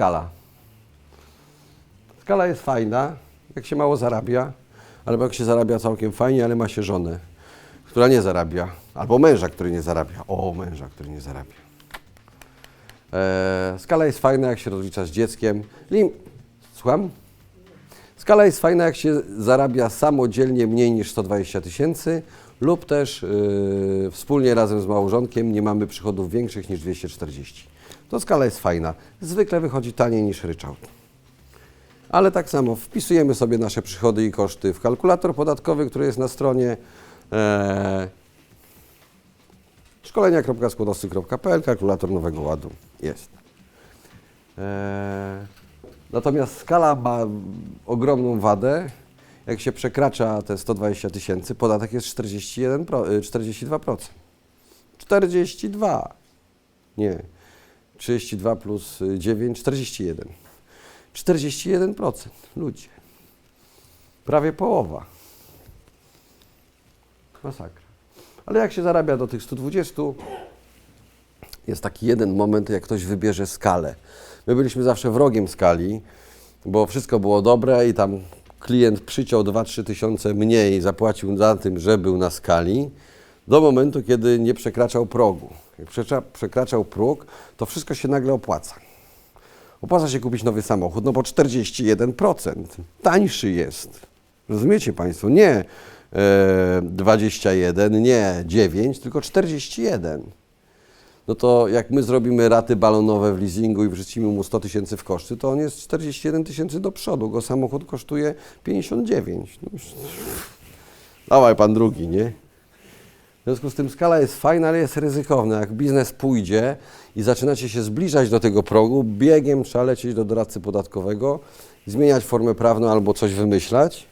skala. Skala jest fajna, jak się mało zarabia, albo jak się zarabia całkiem fajnie, ale ma się żonę, która nie zarabia, albo męża, który nie zarabia. O, męża, który nie zarabia. E, skala jest fajna, jak się rozlicza z dzieckiem. Lim... Słucham? Skala jest fajna, jak się zarabia samodzielnie mniej niż 120 tysięcy lub też yy, wspólnie razem z małżonkiem nie mamy przychodów większych niż 240. To skala jest fajna. Zwykle wychodzi taniej niż ryczałt. Ale tak samo wpisujemy sobie nasze przychody i koszty w kalkulator podatkowy, który jest na stronie e, szkolenia.skłodowcy.pl, kalkulator Nowego Ładu jest. E, natomiast skala ma ogromną wadę. Jak się przekracza te 120 tysięcy, podatek jest 41, pro- y, 42%. 42. Nie. 32 plus y, 9, 41. 41% ludzie. Prawie połowa. Masakra. Ale jak się zarabia do tych 120, jest taki jeden moment, jak ktoś wybierze skalę. My byliśmy zawsze wrogiem skali, bo wszystko było dobre i tam klient przyciął 2-3 tysiące mniej, zapłacił za tym, że był na skali, do momentu, kiedy nie przekraczał progu. Jak przekracza- przekraczał próg, to wszystko się nagle opłaca. Opłaca się kupić nowy samochód, no bo 41%. Tańszy jest. Rozumiecie Państwo? Nie e, 21, nie 9, tylko 41. No to jak my zrobimy raty balonowe w leasingu i wrzucimy mu 100 tysięcy w koszty, to on jest 41 tysięcy do przodu, go samochód kosztuje 59. No. Dawaj pan drugi, nie? W związku z tym skala jest fajna, ale jest ryzykowna. Jak biznes pójdzie i zaczynacie się zbliżać do tego progu, biegiem trzeba lecieć do doradcy podatkowego, zmieniać formę prawną albo coś wymyślać,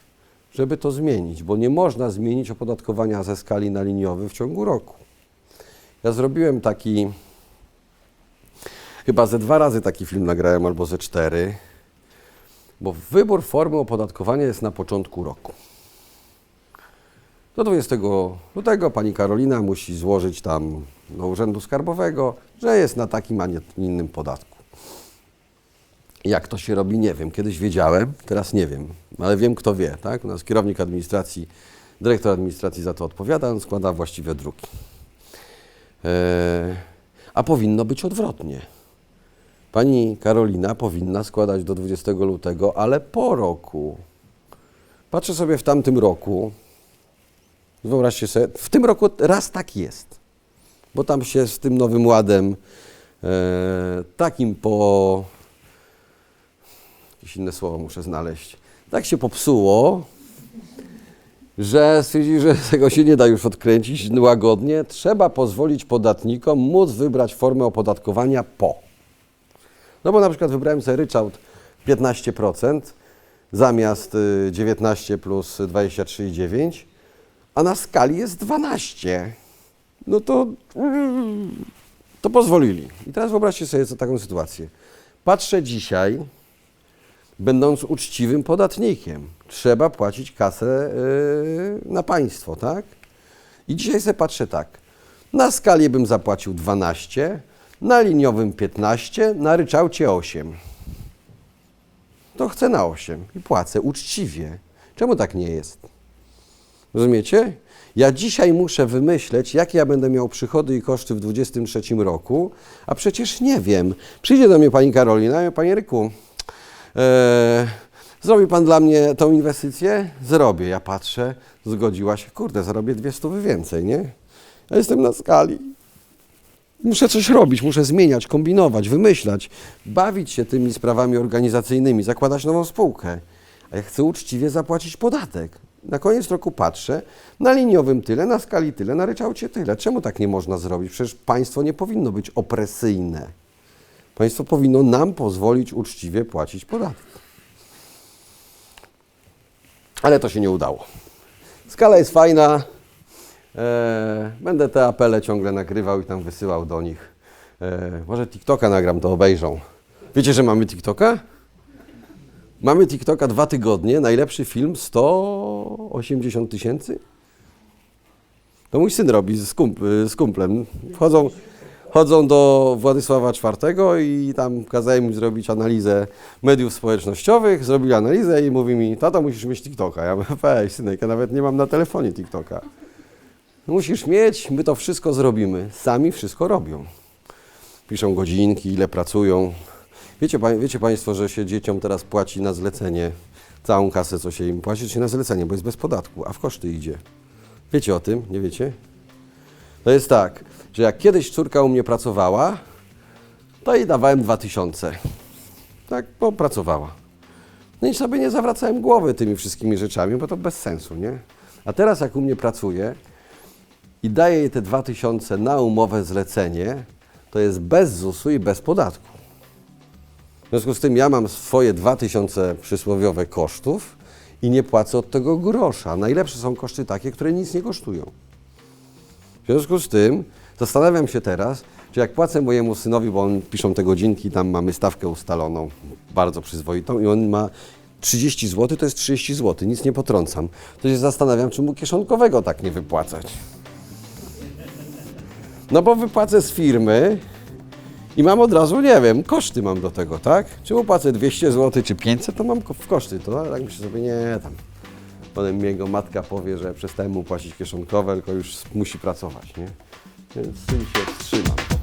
żeby to zmienić, bo nie można zmienić opodatkowania ze skali na liniowy w ciągu roku. Ja zrobiłem taki, chyba ze dwa razy taki film nagrałem, albo ze cztery, bo wybór formy opodatkowania jest na początku roku. Do 20 lutego pani Karolina musi złożyć tam do Urzędu Skarbowego, że jest na takim, a nie innym podatku. Jak to się robi, nie wiem. Kiedyś wiedziałem, teraz nie wiem, ale wiem, kto wie. Tak? U nas kierownik administracji, dyrektor administracji za to odpowiada, on składa właściwe druki. E, a powinno być odwrotnie. Pani Karolina powinna składać do 20 lutego, ale po roku. Patrzę sobie w tamtym roku. Wyobraźcie sobie, w tym roku raz tak jest, bo tam się z tym nowym ładem e, takim po. Jakieś inne słowo muszę znaleźć. Tak się popsuło, że stwierdzili, że tego się nie da już odkręcić łagodnie. Trzeba pozwolić podatnikom móc wybrać formę opodatkowania po. No bo na przykład wybrałem sobie ryczałt 15% zamiast y, 19 plus 23,9, a na skali jest 12. No to, mm, to pozwolili. I teraz wyobraźcie sobie taką sytuację. Patrzę dzisiaj, będąc uczciwym podatnikiem, trzeba płacić kasę yy, na państwo, tak? I dzisiaj sobie patrzę tak. Na skali bym zapłacił 12, na liniowym 15, na ryczałcie 8. To chcę na 8 i płacę uczciwie. Czemu tak nie jest? Rozumiecie? Ja dzisiaj muszę wymyśleć, jakie ja będę miał przychody i koszty w 2023 roku, a przecież nie wiem. Przyjdzie do mnie pani Karolina i panie Ryku, e, zrobi pan dla mnie tą inwestycję? Zrobię. Ja patrzę, zgodziła się, kurde, zarobię dwie stówy więcej, nie? Ja jestem na skali. Muszę coś robić, muszę zmieniać, kombinować, wymyślać, bawić się tymi sprawami organizacyjnymi, zakładać nową spółkę. A ja chcę uczciwie zapłacić podatek. Na koniec roku patrzę, na liniowym tyle, na skali tyle, na ryczałcie tyle. Czemu tak nie można zrobić? Przecież państwo nie powinno być opresyjne. Państwo powinno nam pozwolić uczciwie płacić podatek. Ale to się nie udało. Skala jest fajna. E, będę te apele ciągle nagrywał i tam wysyłał do nich. E, może TikToka nagram, to obejrzą. Wiecie, że mamy TikToka? Mamy TikToka dwa tygodnie, najlepszy film 180 tysięcy. To mój syn robi z, kump, z kumplem. Wchodzą, chodzą do Władysława IV i tam kazałem im zrobić analizę mediów społecznościowych, zrobili analizę i mówi mi, tato musisz mieć TikToka. Ja mówię, weź synek, ja nawet nie mam na telefonie TikToka. Musisz mieć, my to wszystko zrobimy. Sami wszystko robią. Piszą godzinki, ile pracują. Wiecie, wiecie Państwo, że się dzieciom teraz płaci na zlecenie, całą kasę, co się im płaci, się na zlecenie, bo jest bez podatku, a w koszty idzie. Wiecie o tym? Nie wiecie? To jest tak, że jak kiedyś córka u mnie pracowała, to jej dawałem 2000. Tak, bo pracowała. No i sobie nie zawracałem głowy tymi wszystkimi rzeczami, bo to bez sensu, nie? A teraz jak u mnie pracuje i daję jej te 2000 na umowę zlecenie, to jest bez ZUS-u i bez podatku. W związku z tym ja mam swoje 2000 przysłowiowe kosztów i nie płacę od tego grosza. Najlepsze są koszty takie, które nic nie kosztują. W związku z tym zastanawiam się teraz, czy jak płacę mojemu synowi, bo on piszą te godzinki, tam mamy stawkę ustaloną, bardzo przyzwoitą i on ma 30 zł, to jest 30 zł, nic nie potrącam. To się zastanawiam, czy mu kieszonkowego tak nie wypłacać. No bo wypłacę z firmy i mam od razu, nie wiem, koszty mam do tego, tak? Czy mu płacę 200 zł, czy 500, to mam w koszty. To tak myślę sobie, nie, tam. Potem jego matka powie, że przestałem mu płacić kieszonkowe, tylko już musi pracować, nie? Więc z tym się wstrzymam.